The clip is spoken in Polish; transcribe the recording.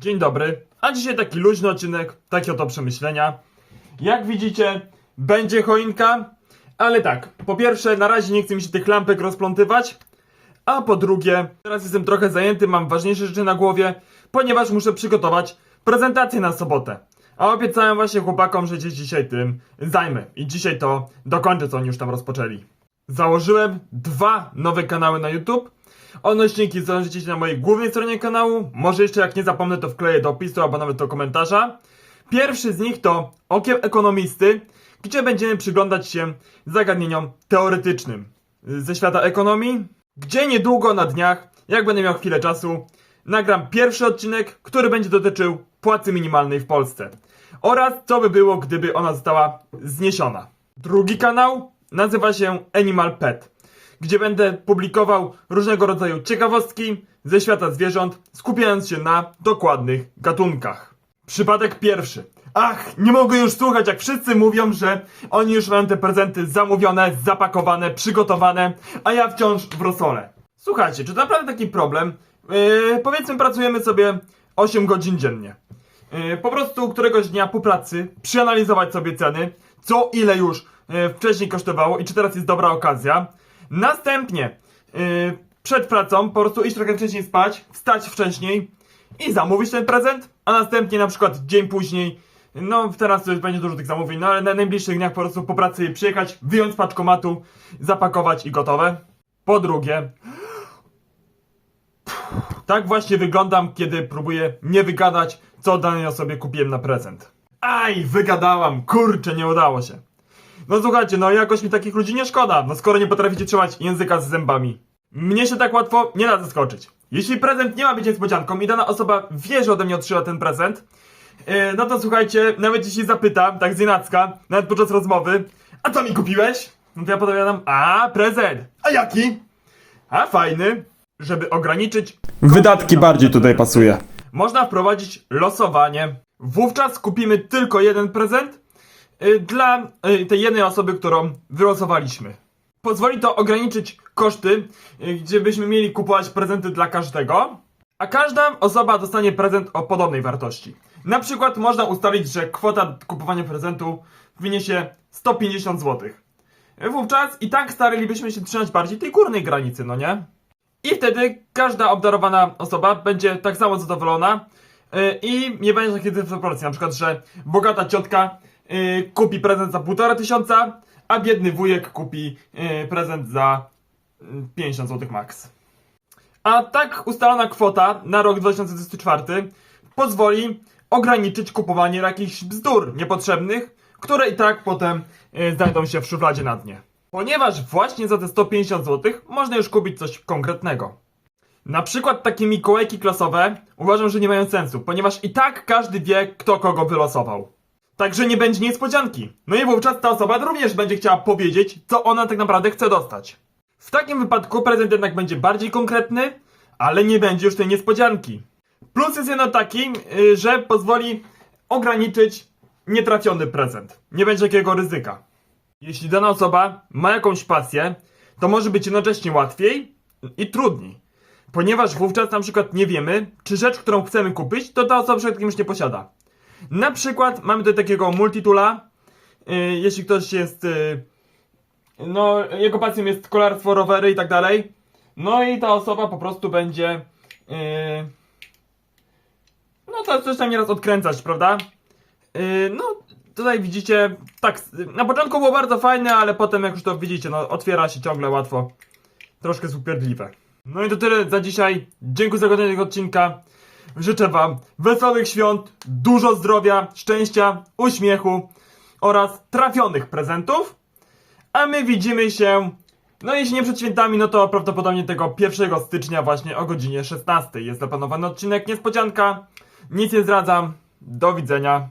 Dzień dobry, a dzisiaj taki luźny odcinek, takie oto przemyślenia. Jak widzicie, będzie choinka, ale tak, po pierwsze, na razie nie chcę mi się tych lampek rozplątywać, a po drugie, teraz jestem trochę zajęty, mam ważniejsze rzeczy na głowie, ponieważ muszę przygotować prezentację na sobotę. A obiecałem właśnie chłopakom, że się dzisiaj tym zajmę i dzisiaj to dokończę, co oni już tam rozpoczęli. Założyłem dwa nowe kanały na YouTube. Odnośniki znajdziecie na mojej głównej stronie kanału. Może jeszcze jak nie zapomnę, to wkleję do opisu albo nawet do komentarza. Pierwszy z nich to Okiem Ekonomisty, gdzie będziemy przyglądać się zagadnieniom teoretycznym ze świata ekonomii, gdzie niedługo na dniach, jak będę miał chwilę czasu, nagram pierwszy odcinek, który będzie dotyczył płacy minimalnej w Polsce oraz co by było, gdyby ona została zniesiona. Drugi kanał nazywa się Animal Pet, gdzie będę publikował różnego rodzaju ciekawostki ze świata zwierząt, skupiając się na dokładnych gatunkach. Przypadek pierwszy. Ach, nie mogę już słuchać, jak wszyscy mówią, że oni już mają te prezenty zamówione, zapakowane, przygotowane, a ja wciąż w rosole. Słuchajcie, czy to naprawdę taki problem? Yy, powiedzmy, pracujemy sobie 8 godzin dziennie. Yy, po prostu któregoś dnia po pracy przeanalizować sobie ceny, co ile już yy, wcześniej kosztowało i czy teraz jest dobra okazja. Następnie yy, przed pracą po prostu iść trochę wcześniej spać, wstać wcześniej i zamówić ten prezent, a następnie na przykład dzień później, no teraz to będzie dużo tych zamówień, no ale na najbliższych dniach po prostu po pracy przyjechać, wyjąć paczkomatu, zapakować i gotowe. Po drugie, tak właśnie wyglądam, kiedy próbuję nie wygadać, co danej osobie kupiłem na prezent. Aj, wygadałam, kurczę, nie udało się. No słuchajcie, no jakoś mi takich ludzi nie szkoda, no skoro nie potraficie trzymać języka z zębami. Mnie się tak łatwo nie da zaskoczyć. Jeśli prezent nie ma być niespodzianką i dana osoba wie, że ode mnie otrzyma ten prezent, yy, no to słuchajcie, nawet jeśli zapytam, tak z nienacka, nawet podczas rozmowy, a co mi kupiłeś? No to ja podpowiadam, a prezent. A jaki? A fajny. Żeby ograniczyć Wydatki bardziej tutaj pasuje. Można wprowadzić losowanie. Wówczas kupimy tylko jeden prezent y, dla y, tej jednej osoby, którą wylosowaliśmy. Pozwoli to ograniczyć koszty, y, gdzie byśmy mieli kupować prezenty dla każdego, a każda osoba dostanie prezent o podobnej wartości. Na przykład można ustalić, że kwota kupowania prezentu wyniesie 150 zł. Wówczas i tak staralibyśmy się trzymać bardziej tej górnej granicy, no nie? I wtedy każda obdarowana osoba będzie tak samo zadowolona yy, i nie będzie takiej dysproporcji. Na przykład, że bogata ciotka yy, kupi prezent za półtora tysiąca, a biedny wujek kupi yy, prezent za yy, 50 zł max. A tak ustalona kwota na rok 2024 pozwoli ograniczyć kupowanie jakichś bzdur niepotrzebnych, które i tak potem znajdą się w szufladzie na dnie. Ponieważ właśnie za te 150 zł można już kupić coś konkretnego. Na przykład takie mikołajki klasowe uważam, że nie mają sensu, ponieważ i tak każdy wie, kto kogo wylosował. Także nie będzie niespodzianki. No i wówczas ta osoba również będzie chciała powiedzieć, co ona tak naprawdę chce dostać. W takim wypadku prezent jednak będzie bardziej konkretny, ale nie będzie już tej niespodzianki. Plus jest jedno taki, yy, że pozwoli ograniczyć nietrafiony prezent. Nie będzie takiego ryzyka. Jeśli dana osoba ma jakąś pasję, to może być jednocześnie łatwiej i trudniej. Ponieważ wówczas na przykład nie wiemy, czy rzecz, którą chcemy kupić, to ta osoba przed kimś nie posiada. Na przykład mamy tutaj takiego multitula. Yy, jeśli ktoś jest. Yy, no, jego pasją jest kolarstwo, rowery i tak dalej. No i ta osoba po prostu będzie. Yy, no to coś tam nieraz odkręcać, prawda? No, tutaj widzicie, tak, na początku było bardzo fajne, ale potem jak już to widzicie, no otwiera się ciągle łatwo. Troszkę upierdliwe. No i to tyle za dzisiaj. Dziękuję za oglądanie tego odcinka. Życzę wam wesołych świąt, dużo zdrowia, szczęścia, uśmiechu oraz trafionych prezentów. A my widzimy się, no jeśli nie przed świętami, no to prawdopodobnie tego 1 stycznia właśnie o godzinie 16 jest zaplanowany odcinek niespodzianka. Nic nie zdradzam. Do widzenia.